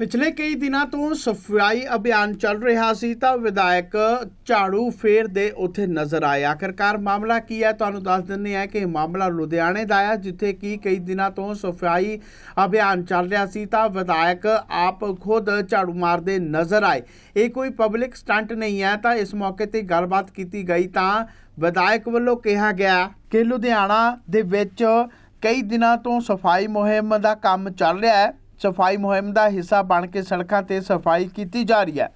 ਪਿਛਲੇ ਕਈ ਦਿਨਾਂ ਤੋਂ ਸਫ਼ਾਈ ਅਭਿਆਨ ਚੱਲ ਰਿਹਾ ਸੀ ਤਾਂ ਵਿਧਾਇਕ ਝਾੜੂ ਫੇਰ ਦੇ ਉੱਥੇ ਨਜ਼ਰ ਆਏ। ਆਖਰਕਾਰ ਮਾਮਲਾ ਕੀ ਹੈ? ਤੁਹਾਨੂੰ ਦੱਸ ਦਿੰਦੇ ਹਾਂ ਕਿ ਮਾਮਲਾ ਲੁਧਿਆਣੇ ਦਾ ਹੈ, ਜਿੱਥੇ ਕਿ ਕਈ ਦਿਨਾਂ ਤੋਂ ਸਫ਼ਾਈ ਅਭਿਆਨ ਚੱਲ ਰਿਹਾ ਸੀ ਤਾਂ ਵਿਧਾਇਕ ਆਪ ਖੁਦ ਝਾੜੂ ਮਾਰਦੇ ਨਜ਼ਰ ਆਏ। ਇਹ ਕੋਈ ਪਬਲਿਕ ਸਟੰਟ ਨਹੀਂ ਹੈ ਤਾਂ ਇਸ ਮੌਕੇ ਤੇ ਗੱਲਬਾਤ ਕੀਤੀ ਗਈ ਤਾਂ ਵਿਧਾਇਕ ਵੱਲੋਂ ਕਿਹਾ ਗਿਆ ਕਿ ਲੁਧਿਆਣਾ ਦੇ ਵਿੱਚ ਕਈ ਦਿਨਾਂ ਤੋਂ ਸਫ਼ਾਈ ਮੁਹਿੰਮ ਦਾ ਕੰਮ ਚੱਲ ਰਿਹਾ ਹੈ। ਸਫ਼ਾਈ ਮੁਹਿੰਮ ਦਾ ਹਿੱਸਾ ਬਣ ਕੇ ਸੜਕਾਂ ਤੇ ਸਫ਼ਾਈ ਕੀਤੀ ਜਾ ਰਹੀ ਹੈ।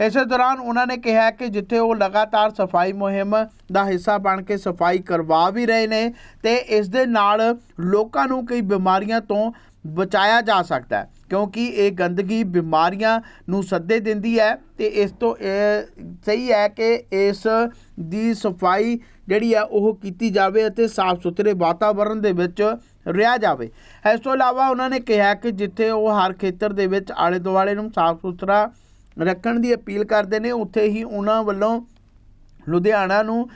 ਇਸੇ ਦੌਰਾਨ ਉਹਨਾਂ ਨੇ ਕਿਹਾ ਕਿ ਜਿੱਥੇ ਉਹ ਲਗਾਤਾਰ ਸਫ਼ਾਈ ਮੁਹਿੰਮ ਦਾ ਹਿੱਸਾ ਬਣ ਕੇ ਸਫ਼ਾਈ ਕਰਵਾ ਵੀ ਰਹੇ ਨੇ ਤੇ ਇਸ ਦੇ ਨਾਲ ਲੋਕਾਂ ਨੂੰ ਕਈ ਬਿਮਾਰੀਆਂ ਤੋਂ ਬਚਾਇਆ ਜਾ ਸਕਦਾ ਹੈ, ਕਿਉਂਕਿ ਇਹ ਗੰਦਗੀ ਬਿਮਾਰੀਆਂ ਨੂੰ ਸੱਦੇ ਦਿੰਦੀ ਹੈ ਤੇ ਇਸ ਤੋਂ ਸਹੀ ਹੈ ਕਿ ਇਸ ਦੀ ਸਫ਼ਾਈ ਜਿਹੜੀ ਹੈ ਉਹ ਕੀਤੀ ਜਾਵੇ ਅਤੇ ਸਾਫ਼ ਸੁਥਰੇ ਵਾਤਾਵਰਣ ਦੇ ਵਿੱਚ ਰਿਹਾ ਜਾਵੇ। ਇਸ ਤੋਂ ਇਲਾਵਾ ਉਹਨਾਂ ਨੇ ਕਿਹਾ ਕਿ ਜਿੱਥੇ ਉਹ ਹਰ ਖੇਤਰ ਦੇ ਵਿੱਚ ਆਲੇ ਦੁਆਲੇ ਨੂੰ ਸਾਫ਼ ਸੁਥਰਾ ਰੱਖਣ ਦੀ ਅਪੀਲ ਕਰਦੇ ਨੇ। ਉੱਥੇ ਹੀ ਉਹਨਾਂ ਵੱਲੋਂ ਲੁਧਿਆਣਾ ਨੂੰ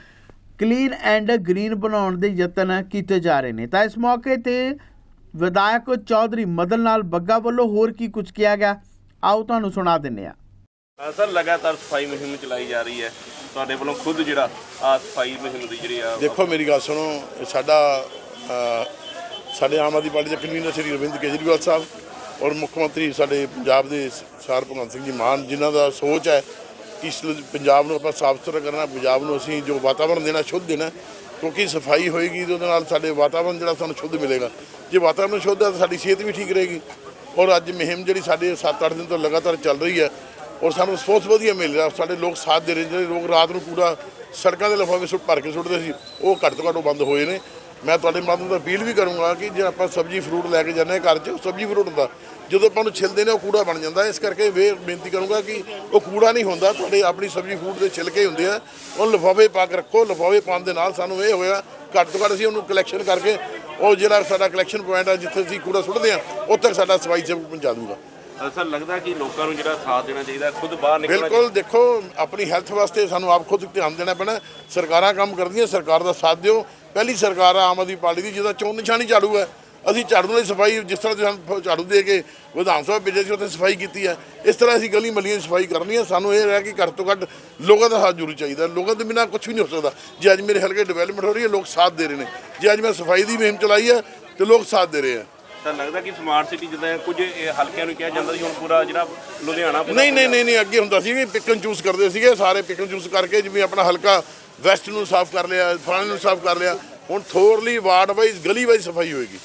ਕਲੀਨ ਐਂਡ ਗ੍ਰੀਨ ਬਣਾਉਣ ਦੇ ਯਤਨ ਕੀਤੇ ਜਾ ਰਹੇ ਨੇ। ਤਾਂ ਇਸ ਮੌਕੇ ਤੇ ਵਿਧਾਇਕ ਚੌਧਰੀ ਮਦਨ ਲਾਲ ਬੱਗਾ ਵੱਲੋਂ ਹੋਰ ਕੀ ਕੁਝ ਕਿਹਾ ਗਿਆ? ਆਓ ਤੁਹਾਨੂੰ ਸੁਣਾ ਦਿੰਨੇ ਆ ਹਾਂ ਸਰ ਲਗਾਤਾਰ ਸਫ਼ਾਈ ਮੁਹਿੰਮ ਚਲਾਈ ਜਾ ਰਹੀ ਹੈ। ਤੁਹਾਡੇ ਵੱਲੋਂ ਖੁਦ ਜਿਹੜਾ ਆ ਸਫ਼ਾਈ ਮੁਹਿੰਮ ਦੀ ਜਿਹੜੀ ਆ ਦੇਖੋ ਮੇਰੀ ਗੱਲ ਸੁਣੋ ਸਾਡਾ ਸਾਡੇ ਆਮ ਆਦਮੀ ਪਾਰਟੀ ਦੇ ਕਨਵੀਨਰ ਸ਼੍ਰੀ ਅਰਵਿੰਦ ਕੇਜਰੀਵਾਲ ਸਾਹਿਬ ਔਰ ਮੁੱਖ ਮੰਤਰੀ ਸਾਡੇ ਪੰਜਾਬ ਦੇ ਸਰਦਾਰ ਭਗਵੰਤ ਸਿੰਘ ਜੀ ਮਾਨ, ਜਿਨ੍ਹਾਂ ਦਾ ਸੋਚ ਹੈ ਇਸ ਪੰਜਾਬ ਨੂੰ ਆਪਾਂ ਸਾਫ਼ ਸੁਥਰਾ ਕਰਨਾ, ਪੰਜਾਬ ਨੂੰ ਅਸੀਂ ਜੋ ਵਾਤਾਵਰਣ ਦੇਣਾ ਸ਼ੁੱਧ ਦੇਣਾ, ਕਿਉਂਕਿ ਸਫ਼ਾਈ ਹੋਏਗੀ ਤੇ ਉਹਦੇ ਨਾਲ ਸਾਡੇ ਵਾਤਾਵਰਣ ਜਿਹੜਾ ਸਾਨੂੰ ਸ਼ੁੱਧ ਮਿਲੇਗਾ। ਜੇ ਵਾਤਾਵਰਣ ਸ਼ੁੱਧ ਹੈ ਤਾਂ ਸਾਡੀ ਸਿਹਤ ਵੀ ਠੀਕ ਰਹੇਗੀ। ਔਰ ਅੱਜ ਮੁਹਿੰਮ ਜਿਹੜੀ ਸਾਡੇ 7-8 ਦਿਨ ਤੋਂ ਲਗਾਤਾਰ ਚੱਲ ਰਹੀ ਹੈ, ਔਰ ਸਾਨੂੰ ਰਿਸਪੌਂਸ ਵਧੀਆ ਮਿਲ ਰਿਹਾ। ਸਾਡੇ ਲੋਕ ਸਾਥ ਦੇ ਰਹੇ ਜਿਹੜੇ ਲੋਕ ਰਾਤ ਨੂੰ ਪੂਰਾ ਸੜਕਾਂ ਦੇ ਲਫ਼ਾਫੇ ਸੁੱਟ ਭਰ ਕੇ ਸੁੱਟਦੇ ਸੀ, ਉਹ ਘੱਟ ਤੋਂ ਘੱਟ ਉਹ ਬੰਦ ਹੋਏ ਨੇ। ਮੈਂ ਤੁਹਾਡੇ ਮਾਧਿਅਮ ਤੋਂ ਅਪੀਲ ਵੀ ਕਰੂੰਗਾ ਕਿ ਜੇ ਆਪਾਂ ਸਬਜ਼ੀ ਫਰੂਟ ਲੈ ਕੇ ਜਾਂਦੇ ਹਾਂ ਘਰ 'ਚ ਸਬਜ਼ੀ ਫਰੂਟ ਹੁੰਦਾ। ਜਦੋਂ ਆਪਾਂ ਨੂੰ ਛਿਲਦੇ ਨੇ ਉਹ ਕੂੜਾ ਬਣ ਜਾਂਦਾ ਇਸ ਕਰਕੇ ਵੇ ਬੇਨਤੀ ਕਰੂੰਗਾ ਕਿ ਉਹ ਕੂੜਾ ਨਹੀਂ ਹੁੰਦਾ। ਤੁਹਾਡੇ ਆਪਣੀ ਸਬਜ਼ੀ ਫਰੂਟ ਦੇ ਛਿਲਕੇ ਹੁੰਦੇ ਆ। ਉਹ ਲਿਫਾਫੇ ਪਾ ਕੇ ਰੱਖੋ। ਲਿਫਾਫੇ ਪਾਉਣ ਦੇ ਨਾਲ ਸਾਨੂੰ ਇਹ ਹੋਇਆ ਘੱਟ ਤੋਂ ਘੱਟ ਅਸੀਂ ਉਹਨੂੰ ਕਲੈਕਸ਼ਨ ਕਰਕੇ ਉਹ ਜਿਹੜਾ ਸਾਡਾ ਕਲੈਕਸ਼ਨ ਪੁਆਇੰਟ ਆ ਜਿੱਥੇ ਅਸੀਂ ਕੂੜਾ ਸੁੱਟਦੇ ਆ ਉੱਥੇ ਤੱਕ ਸਾਡਾ ਸਫ਼ਾਈ ਸੇਵਕ ਪਹੁੰਚਾ ਦੂਗਾ। ਸਰ ਲੱਗਦਾ ਕਿ ਲੋਕਾਂ ਨੂੰ ਜਿਹੜਾ ਸਾਥ ਦੇਣਾ ਚਾਹੀਦਾ ਖੁਦ ਬਾਹਰ ਨਿਕਲਣਾ ਬਿਲਕੁਲ ਦੇਖੋ ਆਪਣੀ ਹੈਲਥ ਵਾਸਤੇ ਸਾਨੂੰ ਆਪ ਖੁਦ ਧਿਆਨ ਦੇਣਾ ਪੈਣਾ। ਸਰਕਾਰਾਂ ਕੰਮ ਕਰਦੀਆਂ ਸਰਕਾਰ ਦਾ ਸਾਥ ਦਿਓ। ਪਹਿਲੀ ਸਰਕਾਰ ਆ ਆਮ ਆਦਮੀ ਪਾਰਟੀ ਦੀ ਜਿਹਦਾ ਚੋਣ ਨਿਸ਼ਾਨੀ ਝਾੜੂ ਹੈ। ਅਸੀਂ ਝਾੜੂ ਨਾਲ ਸਫ਼ਾਈ ਜਿਸ ਤਰ੍ਹਾਂ ਤੁਸੀਂ ਸਾਨੂੰ ਝਾੜੂ ਦੇ ਕੇ ਵਿਧਾਨ ਸਭਾ ਭੇਜਿਆ ਸੀ ਉੱਥੇ ਸਫ਼ਾਈ ਕੀਤੀ ਹੈ। ਇਸ ਤਰ੍ਹਾਂ ਅਸੀਂ ਗਲੀ ਮੱਲੀਆਂ ਦੀ ਸਫ਼ਾਈ ਕਰਨੀ ਹੈ। ਸਾਨੂੰ ਇਹ ਹੈ ਕਿ ਘੱਟ ਤੋਂ ਘੱਟ ਲੋਕਾਂ ਦਾ ਸਾਥ ਜ਼ਰੂਰ ਚਾਹੀਦਾ ਲੋਕਾਂ ਦੇ ਬਿਨਾਂ ਕੁਝ ਵੀ ਨਹੀਂ ਹੋ ਸਕਦਾ। ਜੇ ਅੱਜ ਮੇਰੇ ਹਲਕੇ ਡਿਵੈਲਪਮੈਂਟ ਹੋ ਰਹੀ ਹੈ ਲੋਕ ਸਾਥ ਦੇ ਰਹੇ ਨੇ। ਜੇ ਅੱਜ ਮੈਂ ਸਫ਼ਾਈ ਦੀ ਮੁਹਿੰਮ ਚਲਾਈ ਹੈ ਤੇ ਲੋਕ ਸਾਥ ਦੇ ਰਹੇ ਆ ਤਾਂ ਲੱਗਦਾ ਕਿ ਸਮਾਰਟ ਸਿਟੀ ਜਿੱਦਾਂ ਕੁਝ ਇਹ ਹਲਕਿਆਂ ਨੂੰ ਕਿਹਾ ਜਾਂਦਾ ਸੀ ਹੁਣ ਪੂਰਾ ਜਿਹੜਾ ਲੁਧਿਆਣਾ ਨਹੀਂ ਨਹੀਂ ਨਹੀਂ ਅੱਗੇ ਹੁੰਦਾ ਸੀ ਕਿ ਪਿਕ ਐਂਡ ਚੂਜ਼ ਕਰਦੇ ਸੀਗੇ ਸਾਰੇ ਪਿਕ ਐਂਡ ਚੂਜ਼ ਕਰਕੇ ਜਿਵੇਂ ਆਪਣਾ ਹਲਕਾ ਵੈਸਟ ਨੂੰ ਸਾਫ਼ ਕਰ ਲਿਆ ਫਲਾਣੇ ਨੂੰ ਸਾਫ਼ ਕਰ ਲਿਆ ਹੁਣ ਥੋਰਲੀ ਵਾਰਡ ਵਾਈਜ਼ ਗਲੀ ਵਾਈਜ਼ ਸਫ਼ਾਈ ਹੋਏਗੀ।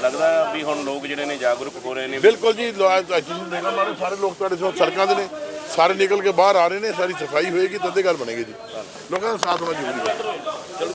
ਲੱਗਦਾ ਵੀ ਹੁਣ ਲੋਕ ਜਿਹੜੇ ਨੇ ਜਾਗਰੂਕ ਹੋ ਰਹੇ ਨੇ। ਬਿਲਕੁਲ ਜੀ ਲੋ- ਅੱਜ ਤੁਸੀਂ ਦੇਖੋ ਮਾਰੇ ਸਾਰੇ ਲੋਕ ਤੁਹਾਡੇ ਸੋ ਸੜਕਾਂ ਦੇ ਨੇ ਸਾਰੇ ਨਿਕਲ ਕੇ ਬਾਹਰ ਆ ਰਹੇ ਨੇ ਸਾਰੀ ਸਫ਼ਾਈ ਹੋਏਗੀ ਤਦੇ ਗੱਲ ਬਣੇਗੀ ਜੀ। ਲੋਕਾਂ ਦਾ ਸਾਥ ਹੋਣਾ ਜ਼ਰੂਰੀ ਹੈ।